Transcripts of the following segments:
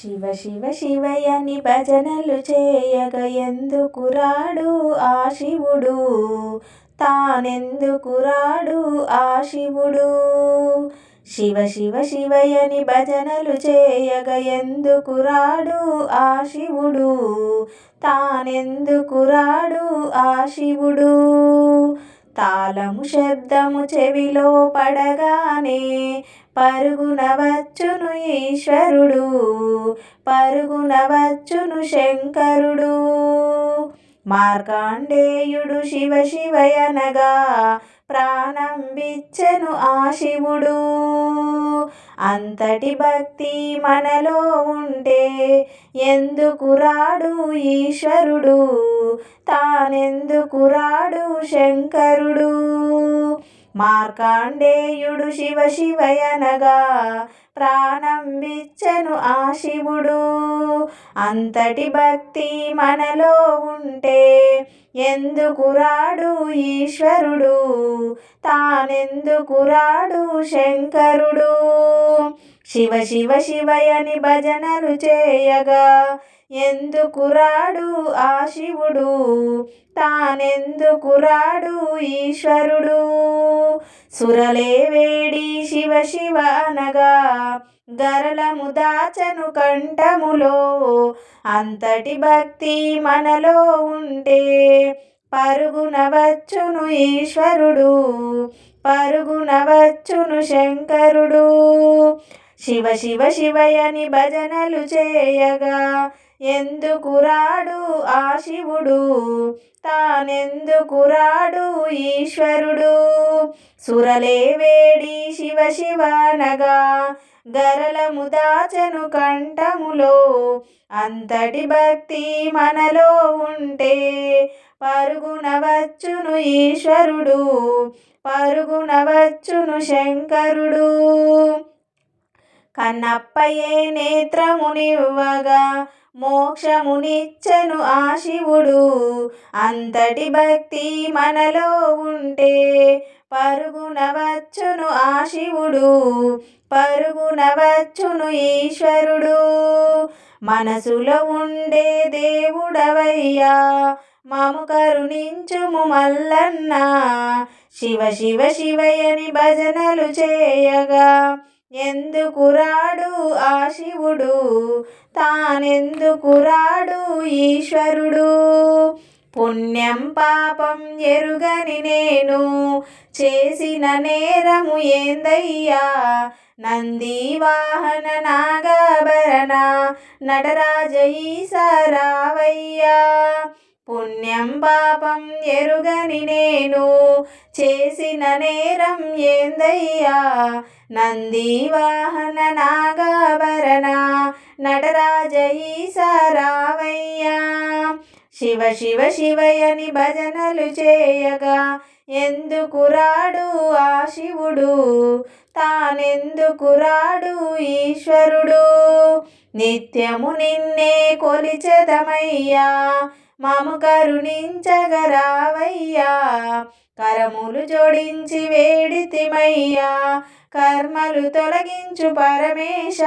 శివ శివ శివయని భజనలు చేయగ ఎందుకు రాడు ఆ శివుడు? తానెందుకు రాడు ఆ శివుడు? శివ శివ శివయని భజనలు చేయగ ఎందుకు రాడు ఆ శివుడు? తానెందుకు రాడు ఆ శివుడు? తాళము శబ్దము చెవిలో పడగానే పరుగున వచ్చును ఈశ్వరుడు పరుగున వచ్చును శంకరుడు. మార్కాండేయుడు శివ శివయనగా ప్రాణం బిచ్చెను ఆ శివుడు. అంతటి భక్తి మనలో ఉంటే ఎందుకు రాడు ఈశ్వరుడు? తానెందుకు రాడు శంకరుడు? మార్కాండేయుడు శివ శివయనగా ప్రాణం విచ్చను ఆ శివుడు. అంతటి భక్తి మనలో ఉంటే ఎందుకు రాడు ఈశ్వరుడు? తానెందుకు రాడు శంకరుడు? శివ శివ శివయని భజనలు చేయగా ఎందుకు రాడు ఆ శివుడు? తానెందుకు రాడు ఈశ్వరుడు? సురలే వేడి శివ శివ అనగా గరలము దాచను కంఠములో. అంతటి భక్తి మనలో ఉంటే పరుగున వచ్చును ఈశ్వరుడు పరుగున వచ్చును శంకరుడు. శివ శివ శివయని భజనలు చేయగా ఎందుకు రాడు ఆ శివుడు? తానెందుకు రాడు ఈశ్వరుడు? సురలే వేడి శివ శివనగా గరలము దాచను కంఠములో. అంతటి భక్తి మనలో ఉంటే పరుగున వచ్చును ఈశ్వరుడు పరుగున వచ్చును శంకరుడు. కన్నప్పయే నేత్రమునివ్వగా మోక్షమునిచ్చను ఆ శివుడు. అంతటి భక్తి మనలో ఉంటే పరుగున వచ్చును ఆ శివుడు పరుగున వచ్చును ఈశ్వరుడు. మనసులో ఉండే దేవుడవయ్యా మాము కరుణించుము మల్లన్న. శివ శివ శివయని భజనలు చేయగా ఎందుకు రాడు ఆ శివుడు? తానెందుకు రాడు ఈశ్వరుడు? పుణ్యం పాపం ఎరుగని నేను. చేసిన నేరము ఏందయ్యా? నంది వాహన నాగాభరణ నటరాజ ఈసరావయ్యా. పుణ్యం పాపం ఎరుగని నేను. చేసిన నేరం ఏందయ్యా? నంది వాహన నటరాజ ఈసరావయ్యా శివ శివ శివయని భజనలు చేయగా ఎందుకు రాడు ఆ శివుడు? తానెందుకు రాడు ఈశ్వరుడు? నిత్యము నిన్నే కొలిచెదమయ్యా మాము కరుణించగరావయ్యా. కరములు జోడించి వేడితిమయ్యా కర్మలు తొలగించు పరమేశ.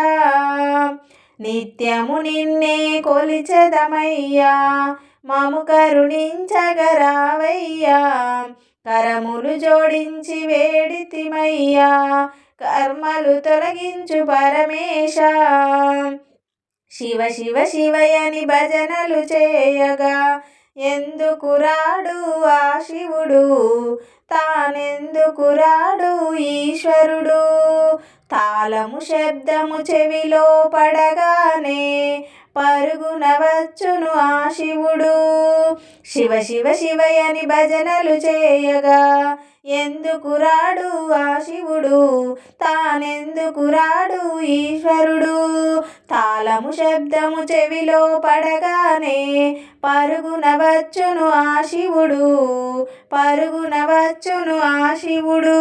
నిత్యము నిన్నే కొలిచెదమయ్యా మాము కరుణించగరావయ్యా. కరములు జోడించి వేడితిమయ్యా కర్మలు తొలగించు పరమేశ. శివ శివ శివయని భజనలు చేయగా ఎందుకు రాడు ఆ శివుడు? తానెందుకు రాడు ఈశ్వరుడు? తాళము శబ్దము చెవిలో పడగానే పరుగున వచ్చును ఆ శివుడు. శివ శివ శివయని భజనలు చేయగా ఎందుకు రాడు ఆ శివుడు? తానెందుకు రాడు ఈశ్వరుడు? తాళము శబ్దము చెవిలో పడగానే పరుగున వచ్చును ఆ శివుడు. పరుగున వచ్చును ఆ శివుడు.